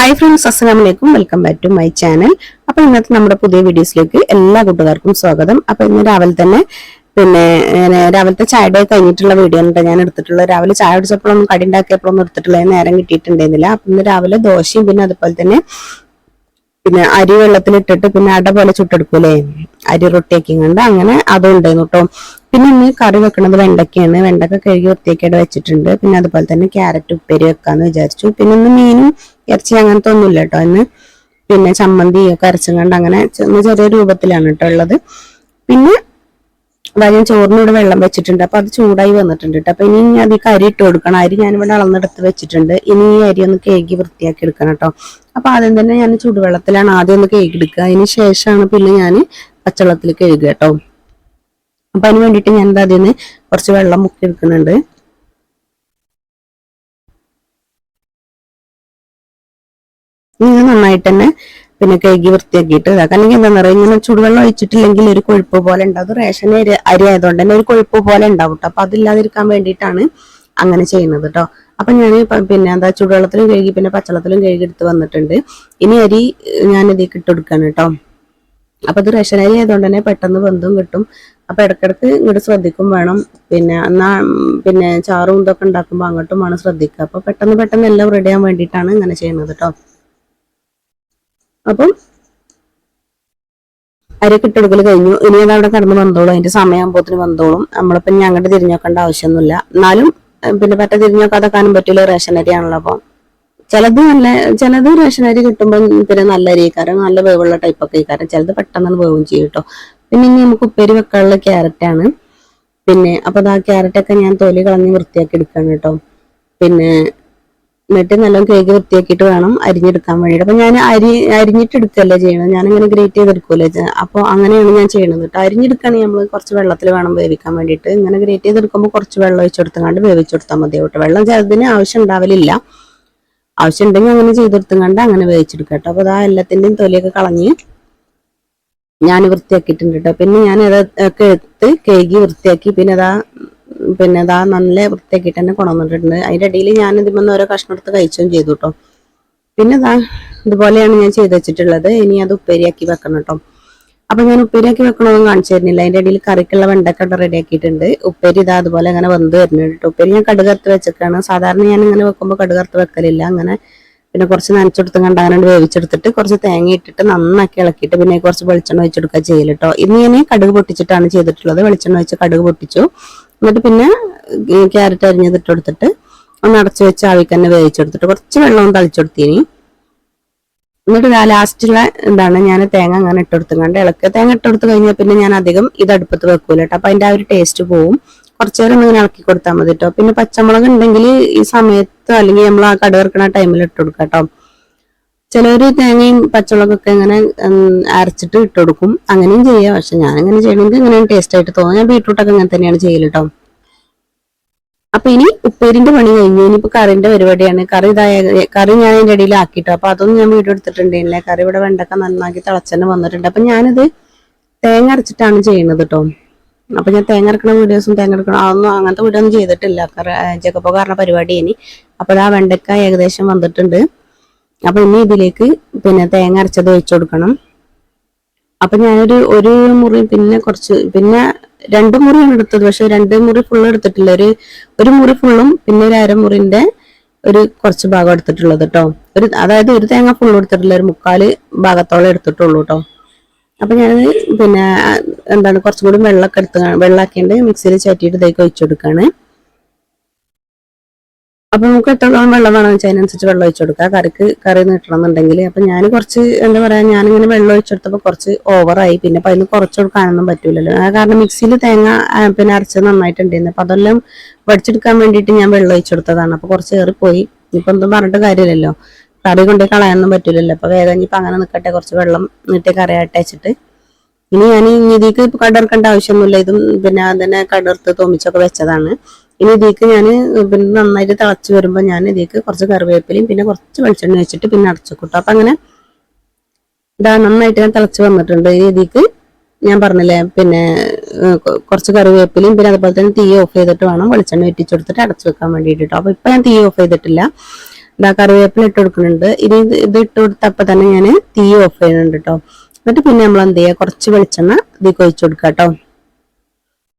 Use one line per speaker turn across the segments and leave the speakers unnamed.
Hi friends വലൈക്കും welcome back to my channel അപ്പൊ ഇന്നത്തെ നമ്മുടെ പുതിയ വീഡിയോസിലേക്ക് എല്ലാ കൂട്ടുകാർക്കും സ്വാഗതം. അപ്പൊ ഇന്ന് രാവിലെ തന്നെ പിന്നെ രാവിലത്തെ ചായയുടെ കഴിഞ്ഞിട്ടുള്ള വീഡിയോ ഉണ്ട് ഞാൻ എടുത്തിട്ടുള്ളത്. രാവിലെ ചായ അടിച്ചപ്പോഴൊന്നും കടി ഉണ്ടാക്കിയപ്പോഴൊന്നും എടുത്തിട്ടുള്ളത് നേരം കിട്ടിയിട്ടുണ്ടായിരുന്നില്ല. അപ്പൊ ഇന്ന് രാവിലെ ദോശയും പിന്നെ അതുപോലെ തന്നെ പിന്നെ അരി വെള്ളത്തിലിട്ടിട്ട് പിന്നെ അട പോലെ ചുട്ടെടുക്കൂലേ? അരി റൊട്ടിയാക്കി കണ്ട് അങ്ങനെ അതും ഉണ്ടായിരുന്നു കേട്ടോ പിന്നെ ഇന്ന് കറി വെക്കണത് വെണ്ടക്കയാണ് വെണ്ടക്ക കഴുകി വൃത്തിയാക്കിയിട്ട് വെച്ചിട്ടുണ്ട്. പിന്നെ അതുപോലെ തന്നെ ക്യാരറ്റ് ഉപ്പേരി വെക്കാന്ന് വിചാരിച്ചു. പിന്നെ ഇന്ന് മീനും ഇറച്ചി അങ്ങനത്തെ ഒന്നുമില്ല കേട്ടോ ഇന്ന്. പിന്നെ ചമ്മന്തി ഒക്കെ അരച്ചും കണ്ട് അങ്ങനെ ചെറിയ രൂപത്തിലാണ് കേട്ടോ ഉള്ളത്. പിന്നെ ഞാൻ ചോറിനോട് വെള്ളം വെച്ചിട്ടുണ്ട്. അപ്പൊ അത് ചൂടായി വന്നിട്ടുണ്ട് കേട്ടോ അപ്പൊ ഇനി ഞാൻ അതിൽ അരി ഇട്ട് കൊടുക്കണം. അരി ഞാൻ ഇവിടെ അളന്നെടുത്ത് വെച്ചിട്ടുണ്ട്. ഇനി ഈ അരി ഒന്ന് കേക്ക് വൃത്തിയാക്കി എടുക്കണം കേട്ടോ അപ്പൊ ആദ്യം തന്നെ ഞാൻ ചൂടുവെള്ളത്തിലാണ് ആദ്യം ഒന്ന് കേക്ക് എടുക്കുക. അതിന് ശേഷമാണ് പിന്നെ ഞാൻ പച്ചവെള്ളത്തിൽ കഴുകുക കേട്ടോ അപ്പൊ അതിന് വേണ്ടിട്ട് ഞാൻ നിന്ന് കുറച്ച് വെള്ളം മുക്കി എടുക്കുന്നുണ്ട്. ഇങ്ങനെ നന്നായിട്ട് തന്നെ പിന്നെ കഴുകി വൃത്തിയാക്കിയിട്ട് ഇതാക്കാം. അല്ലെങ്കിൽ എന്താ പറയുക ഇങ്ങനെ ചൂടുവെള്ളം ഒഴിച്ചിട്ടില്ലെങ്കിൽ ഒരു കൊഴുപ്പ് പോലെ ഉണ്ടാവും. അത് റേഷൻ അരി അരി ആയതുകൊണ്ട് തന്നെ ഒരു കൊഴുപ്പ് പോലെ ഉണ്ടാവും കേട്ടോ അപ്പൊ അതില്ലാതിരിക്കാൻ വേണ്ടിയിട്ടാണ് അങ്ങനെ ചെയ്യുന്നത് കേട്ടോ അപ്പൊ ഞാൻ പിന്നെ എന്താ ചൂടുവെള്ളത്തിലും കഴുകി പിന്നെ പച്ചവെള്ളത്തിലും കഴുകി എടുത്ത് വന്നിട്ടുണ്ട്. ഇനി അരി ഞാൻ ഇതിലേക്ക് ഇട്ട് കൊടുക്കാണ് കേട്ടോ അപ്പൊ ഇത് റേഷൻ അരി ആയതുകൊണ്ട് തന്നെ പെട്ടെന്ന് ബന്ധം കിട്ടും. അപ്പൊ ഇടക്കിടക്ക് ഇങ്ങോട്ട് ശ്രദ്ധിക്കും വേണം. പിന്നെ എന്നാ പിന്നെ ചാറും ഇതൊക്കെ ഉണ്ടാക്കുമ്പോൾ അങ്ങോട്ടും വേണം ശ്രദ്ധിക്കുക. അപ്പൊ പെട്ടെന്ന് പെട്ടെന്ന് എല്ലാം റെഡി ആവാൻ വേണ്ടിയിട്ടാണ് ഇങ്ങനെ ചെയ്യുന്നത് കേട്ടോ അപ്പം അര ഇട്ടെടുക്കൽ കഴിഞ്ഞു. ഇനി അത് അവിടെ കിടന്ന് വന്നോളും. അതിന്റെ സമയമാകുമ്പോത്തിന് വന്നോളും. നമ്മളിപ്പം ഞങ്ങളുടെ തിരിഞ്ഞോക്കേണ്ട ആവശ്യമൊന്നുമില്ല. എന്നാലും പിന്നെ പറ്റ തിരിഞ്ഞു കാണാൻ പറ്റില്ല റേഷൻ ആണല്ലോ അപ്പം. ചിലത് നല്ല ചിലത് റേഷൻ അരി കിട്ടുമ്പോൾ പിന്നെ നല്ല അരിക്കാരം നല്ല വേവുള്ള ടൈപ്പ് ഒക്കെ ഇക്കാരം ചിലത് പെട്ടെന്ന് വേവും ചെയ്യും കേട്ടോ. പിന്നെ ഇനി നമുക്ക് ഉപ്പേരി വെക്കാനുള്ള ക്യാരറ്റ് ആണ് പിന്നെ അപ്പൊ ആ ക്യാരറ്റൊക്കെ ഞാൻ തൊലി കളഞ്ഞ് വൃത്തിയാക്കി എടുക്കാണ് കേട്ടോ. പിന്നെ എന്നിട്ട് നല്ലോണം കേക്ക് വൃത്തിയാക്കിയിട്ട് വേണം അരിഞ്ഞെടുക്കാൻ വേണ്ടിയിട്ട്. അപ്പൊ ഞാൻ അരി അരിഞ്ഞിട്ട് എടുക്കല്ലേ ചെയ്യണത്? ഞാനിങ്ങനെ ഗ്രേറ്റ് ചെയ്തെടുക്കുമല്ലേ അപ്പോൾ അങ്ങനെയാണ് ഞാൻ ചെയ്യണത് കേട്ടോ അരിഞ്ഞെടുക്കുകയാണെങ്കിൽ നമ്മൾ കുറച്ച് വെള്ളത്തിൽ വേണം വേവിക്കാൻ വേണ്ടിയിട്ട്. ഇങ്ങനെ ഗ്രേറ്റ് ചെയ്തെടുക്കുമ്പോൾ കുറച്ച് വെള്ളം ഒഴിച്ചെടുത്തങ്ങാണ്ട് വേവിച്ചെടുത്താൽ മതി കേട്ടോ വെള്ളം ചിലതിന് ആവശ്യം ഉണ്ടാവലില്ല. ആവശ്യം ഉണ്ടെങ്കിൽ അങ്ങനെ ചെയ്തെടുത്തങ്ങാണ്ട് അങ്ങനെ വേവിച്ചെടുക്കാം കേട്ടോ അപ്പോൾ അതാ എല്ലാത്തിന്റെയും തൊലിയൊക്കെ കളഞ്ഞ് ഞാൻ വൃത്തിയാക്കിയിട്ടുണ്ട് കേട്ടോ പിന്നെ ഞാൻ അതൊക്കെ എടുത്ത് കേകി വൃത്തിയാക്കി. പിന്നെ അതാ പിന്നെ അതാ നല്ല വൃത്തിയാക്കിയിട്ട് തന്നെ കൊണ്ടുവന്നിട്ടുണ്ട്. അതിന്റെ ഇടയിൽ ഞാൻ ഇതിമെന്ന് ഓരോ കഷ്ണം എടുത്ത് കഴിച്ചും ചെയ്തു കേട്ടോ പിന്നെ ഇതാ ഇതുപോലെയാണ് ഞാൻ ചെയ്ത് വെച്ചിട്ടുള്ളത്. ഇനി അത് ഉപ്പേരിയാക്കി വെക്കണം കേട്ടോ അപ്പം ഞാൻ ഉപ്പേരിയാക്കി വെക്കണമെന്ന് കാണിച്ചു തരുന്നില്ല. അതിന്റെ ഇടയിൽ കറിക്കുള്ള വെണ്ടക്ക റെഡിയാക്കിയിട്ടുണ്ട് ഉപ്പേരി ഇതാ അതുപോലെ അങ്ങനെ വന്ന് വരുന്നുണ്ട് ഉപ്പേരി ഞാൻ കടുകർത്ത് വെച്ചേക്കാണ്. സാധാരണ ഞാൻ ഇങ്ങനെ വെക്കുമ്പോൾ കടുകർത്ത് വെക്കലില്ല. അങ്ങനെ പിന്നെ കുറച്ച് നനച്ചെടുത്ത് കണ്ട് അങ്ങനെ വേവിച്ചെടുത്തിട്ട് കുറച്ച് തേങ്ങ ഇട്ടിട്ട് നന്നാക്കി ഇളക്കിയിട്ട് പിന്നെ കുറച്ച് വെളിച്ചെണ്ണ വെച്ചെടുക്കുക ചെയ്യൽ കേട്ടോ ഇന്ന് ഞാൻ കടുക് പൊട്ടിച്ചിട്ടാണ് ചെയ്തിട്ടുള്ളത്. വെളിച്ചെണ്ണ വെച്ച് കടുക് പൊട്ടിച്ചു. എന്നിട്ട് പിന്നെ ക്യാരറ്റ് അരിഞ്ഞതിട്ട് കൊടുത്തിട്ട് ഒന്ന് അടച്ചു വെച്ച് ആവിക്ക് തന്നെ വേവിച്ചെടുത്തിട്ട് കുറച്ച് വെള്ളവും തളിച്ചെടുത്തിനി. എന്നിട്ട് ലാസ്റ്റുള്ള എന്താണ് ഞാൻ തേങ്ങ അങ്ങനെ ഇട്ടെടുത്തുകൊണ്ട് ഇളക്കുക. തേങ്ങ ഇട്ടെടുത്ത് കഴിഞ്ഞാൽ പിന്നെ ഞാൻ അധികം ഇത് അടുപ്പത്ത് വെക്കൂല കേട്ടോ അപ്പൊ അതിന്റെ ആ ഒരു ടേസ്റ്റ് പോവും. കുറച്ചു നേരം ഇങ്ങനെ ഇളക്കി കൊടുത്താൽ മതി കേട്ടോ പിന്നെ പച്ചമുളക് ഉണ്ടെങ്കിൽ ഈ സമയത്ത് അല്ലെങ്കിൽ നമ്മൾ ആ കടുകറക്കണ ടൈമിൽ ഇട്ട് കൊടുക്കാം കേട്ടോ ചിലവര് തേങ്ങയും പച്ചമുളകൊക്കെ ഇങ്ങനെ അരച്ചിട്ട് ഇട്ട് കൊടുക്കും. അങ്ങനെയും ചെയ്യാം. പക്ഷെ ഞാൻ അങ്ങനെ ചെയ്യണമെങ്കിൽ ഇങ്ങനെ ടേസ്റ്റ് ആയിട്ട് തോന്നും ഞാൻ ബീട്രൂട്ടൊക്കെ അങ്ങനെ തന്നെയാണ് ചെയ്യൽ കേട്ടോ അപ്പൊ ഇനി ഉപ്പേരിന്റെ പണി കഴിഞ്ഞു. ഇനിയിപ്പോ കറിന്റെ പരിപാടിയാണ്. കറി ഇതായ കറി ഞാൻ അതിന്റെ ഇടയിൽ ആക്കിട്ടോ. അപ്പൊ അതൊന്നും ഞാൻ വീഡിയോ എടുത്തിട്ടുണ്ടായില്ല കറി ഇവിടെ വെണ്ടക്ക നന്നാക്കി തിളച്ചന്നെ വന്നിട്ടുണ്ട്. അപ്പൊ ഞാനിത് തേങ്ങ അരച്ചിട്ടാണ് ചെയ്യുന്നത് കേട്ടോ അപ്പൊ ഞാൻ തേങ്ങ അരക്കണ വീഡിയോസും തേങ്ങ അരക്കണ അതൊന്നും അങ്ങനത്തെ വീഡിയോ ഒന്നും ചെയ്തിട്ടില്ല. ചെക്കപ്പോ കാരണ പരിപാടി ഇനി. അപ്പൊ ആ വെണ്ടക്ക ഏകദേശം വന്നിട്ടുണ്ട്. അപ്പൊ ഇനി ഇതിലേക്ക് പിന്നെ തേങ്ങ അരച്ചത് ഒഴിച്ചു കൊടുക്കണം. അപ്പൊ ഞാനൊരു ഒരു മുറി പിന്നെ കുറച്ച് പിന്നെ രണ്ട് മുറിയാണ് എടുത്തത്. പക്ഷെ രണ്ട് മുറി ഫുള്ള് എടുത്തിട്ടില്ല. ഒരു ഒരു മുറി ഫുള്ളും പിന്നെ ഒരു അരമുറിന്റെ ഒരു കുറച്ച് ഭാഗം എടുത്തിട്ടുള്ളത് കേട്ടോ ഒരു അതായത് ഒരു തേങ്ങ ഫുള്ള് എടുത്തിട്ടില്ല. ഒരു മുക്കാൽ ഭാഗത്തോളം എടുത്തിട്ടുള്ളൂ കേട്ടോ അപ്പൊ ഞാൻ പിന്നെ എന്താണ് കുറച്ചും കൂടി വെള്ളമൊക്കെ എടുത്ത് വെള്ളമാക്കിയിട്ട് മിക്സിയിൽ ചാറ്റിയിട്ട് ഇതേക്ക് ഒഴിച്ചു കൊടുക്കാണ്. അപ്പൊ നമുക്ക് എത്രത്തോളം വെള്ളം വേണമെന്ന് വെച്ചാൽ അതിനനുസരിച്ച് വെള്ളം ഒഴിച്ചു കൊടുക്കുക കറിക്ക് കറി നീട്ടണം എന്നുണ്ടെങ്കിൽ അപ്പൊ ഞാൻ കുറച്ച് എന്താ പറയാ ഞാനിങ്ങനെ വെള്ളം ഒഴിച്ചെടുത്തപ്പോൾ കുറച്ച് ഓവറായി. പിന്നെ അപ്പൊ അതിന് കുറച്ച് കൊടുക്കാനൊന്നും പറ്റൂലല്ലോ. കാരണം മിക്സിയിൽ തേങ്ങ പിന്നെ അരച്ചത് നന്നായിട്ടുണ്ടായിരുന്നു. അപ്പൊ അതെല്ലാം വടിച്ചെടുക്കാൻ വേണ്ടിയിട്ട് ഞാൻ വെള്ളം ഒഴിച്ചെടുത്തതാണ് അപ്പൊ കുറച്ച് ഏറിപ്പോയി. ഇപ്പൊ ഒന്നും പറഞ്ഞിട്ട് കാര്യമില്ലല്ലോ. കറി കൊണ്ട് കളയാനൊന്നും പറ്റില്ലല്ലോ അപ്പൊ വേഗം ഇപ്പൊ അങ്ങനെ നിൽക്കട്ടെ കുറച്ച് വെള്ളം നീട്ടി കറി വെച്ചിട്ട്. ഇനി ഞാൻ ഇതിക്ക് കടർക്കേണ്ട ആവശ്യമൊന്നുമില്ല. ഇതും പിന്നെ അതിനെ കടർത്ത് തോമിച്ചൊക്കെ വെച്ചതാണ്. ഇനി ഇതിക്ക് ഞാൻ പിന്നെ നന്നായിട്ട് തിളച്ച് വരുമ്പോൾ ഞാൻ ഇതിക്ക് കുറച്ച് കറിവേപ്പിലയും പിന്നെ കുറച്ച് വെളിച്ചെണ്ണ വെച്ചിട്ട് പിന്നെ അടച്ചു കൂട്ടും അപ്പൊ അങ്ങനെ ഇതാ നന്നായിട്ട് ഞാൻ തിളച്ച് വന്നിട്ടുണ്ട്. ഇതിക്ക് ഞാൻ പറഞ്ഞില്ലേ പിന്നെ കുറച്ച് കറിവേപ്പിലയും പിന്നെ അതുപോലെ തന്നെ തീ ഓഫ് ചെയ്തിട്ട് വേണം വെളിച്ചെണ്ണ വെറ്റിച്ചെടുത്തിട്ട് അടച്ചു വെക്കാൻ വേണ്ടിയിട്ട് ട്ടോ. അപ്പൊ ഇപ്പൊ ഞാൻ തീ ഓഫ് ചെയ്തിട്ടില്ല. ഇതാ കറിവേപ്പില ഇട്ട് കൊടുക്കുന്നുണ്ട്. ഇനി ഇത് ഇട്ട് കൊടുത്തപ്പോ തന്നെ ഞാൻ തീ ഓഫ് ചെയ്യുന്നുണ്ട് കേട്ടോ എന്നിട്ട് പിന്നെ നമ്മൾ എന്ത് ചെയ്യുക കുറച്ച് വെളിച്ചെണ്ണ ഇതിൽ ഒഴിച്ചു കൊടുക്കുക കേട്ടോ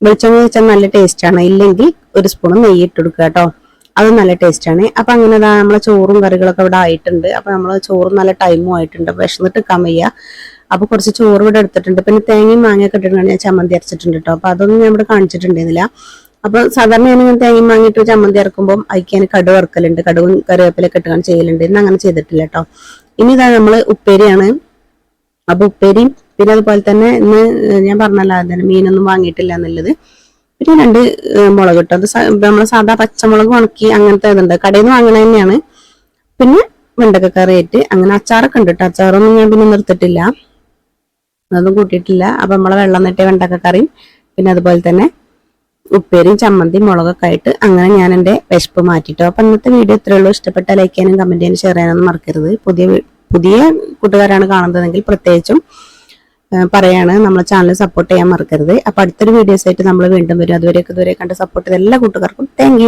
വെളിച്ചെണ്ണ കഴിച്ചാൽ നല്ല ടേസ്റ്റാണ് ഇല്ലെങ്കിൽ ഒരു സ്പൂൺ നെയ്യ് ഇട്ട് കൊടുക്കുക കേട്ടോ അത് നല്ല ടേസ്റ്റാണ് അപ്പൊ അങ്ങനെ നമ്മളെ ചോറും കറികളൊക്കെ ഇവിടെ ആയിട്ടുണ്ട്. അപ്പൊ നമ്മൾ ചോറും നല്ല ടൈമും ആയിട്ടുണ്ട്. വിശന്നിട്ട് നിൽക്കാൻ വയ്യ. അപ്പൊ കുറച്ച് ചോറ് ഇവിടെ എടുത്തിട്ടുണ്ട്. പിന്നെ തേങ്ങയും മാങ്ങയൊക്കെ ഇട്ടിട്ടുണ്ടെങ്കിൽ ഞാൻ ചമ്മന്തി അരച്ചിട്ടുണ്ട് കേട്ടോ അപ്പൊ അതൊന്നും ഞാൻ ഇവിടെ കാണിച്ചിട്ടുണ്ടായിരുന്നില്ല. അപ്പൊ സാധാരണ ഞാൻ ഇങ്ങനെ തേങ്ങയും വാങ്ങിയിട്ട് ചമ്മന്തി ഇറക്കുമ്പോൾ അയക്കാൻ കടുവ് ഇറക്കലുണ്ട് കടുവും കറിവേപ്പിലൊക്കെ കെട്ടുകയാണ് ചെയ്യലുണ്ട്. ഇന്ന് അങ്ങനെ ചെയ്തിട്ടില്ല കേട്ടോ ഇനി ഇതാ നമ്മൾ ഉപ്പേരിയാണ്. അപ്പൊ ഉപ്പേരിയും പിന്നെ അതുപോലെ തന്നെ ഇന്ന് ഞാൻ പറഞ്ഞല്ലോ അതിന് മീനൊന്നും വാങ്ങിയിട്ടില്ല എന്നുള്ളത്. പിന്നെ രണ്ട് മുളക് കിട്ടും അത് നമ്മൾ സാധാ പച്ചമുളക് ഉണക്കി അങ്ങനത്തെ ഇതുണ്ട്. കടയിൽ നിന്ന് വാങ്ങണ തന്നെയാണ്. പിന്നെ വെണ്ടക്ക കറി ആയിട്ട് അങ്ങനെ അച്ചാറൊക്കെ ഉണ്ട് കേട്ടോ അച്ചാറൊന്നും ഞാൻ പിന്നെ നിർത്തിട്ടില്ല അതൊന്നും കൂട്ടിയിട്ടില്ല. അപ്പൊ നമ്മളെ വെള്ളം നെട്ടിയ വെണ്ടക്ക കറിയും പിന്നെ അതുപോലെ തന്നെ ഉപ്പേരിയും ചമ്മന്തി മുളകൊക്കെ ആയിട്ട് അങ്ങനെ ഞാൻ എന്റെ വിശപ്പ് മാറ്റിട്ടോ. അപ്പൊ ഇന്നത്തെ വീഡിയോ ഇത്രയേ ഉള്ളൂ. ഇഷ്ടപ്പെട്ട ലൈക്ക് ചെയ്യാനും കമന്റ് ചെയ്യാനും ഷെയർ ചെയ്യാനൊന്നും മറക്കരുത്. പുതിയ പുതിയ കൂട്ടുകാരാണ് കാണുന്നതെങ്കിൽ പ്രത്യേകിച്ചും പറയാണ്. നമ്മളെ ചാനൽ സപ്പോർട്ട് ചെയ്യാൻ മറക്കരുത്. അപ്പൊ അടുത്തൊരു വീഡിയോസ് ആയിട്ട് നമ്മൾ വീണ്ടും വരും. അതുവരെയൊക്കെ ഇതുവരെ കണ്ട് സപ്പോർട്ട് ചെയ്ത എല്ലാ കൂട്ടുകാർക്കും താങ്ക്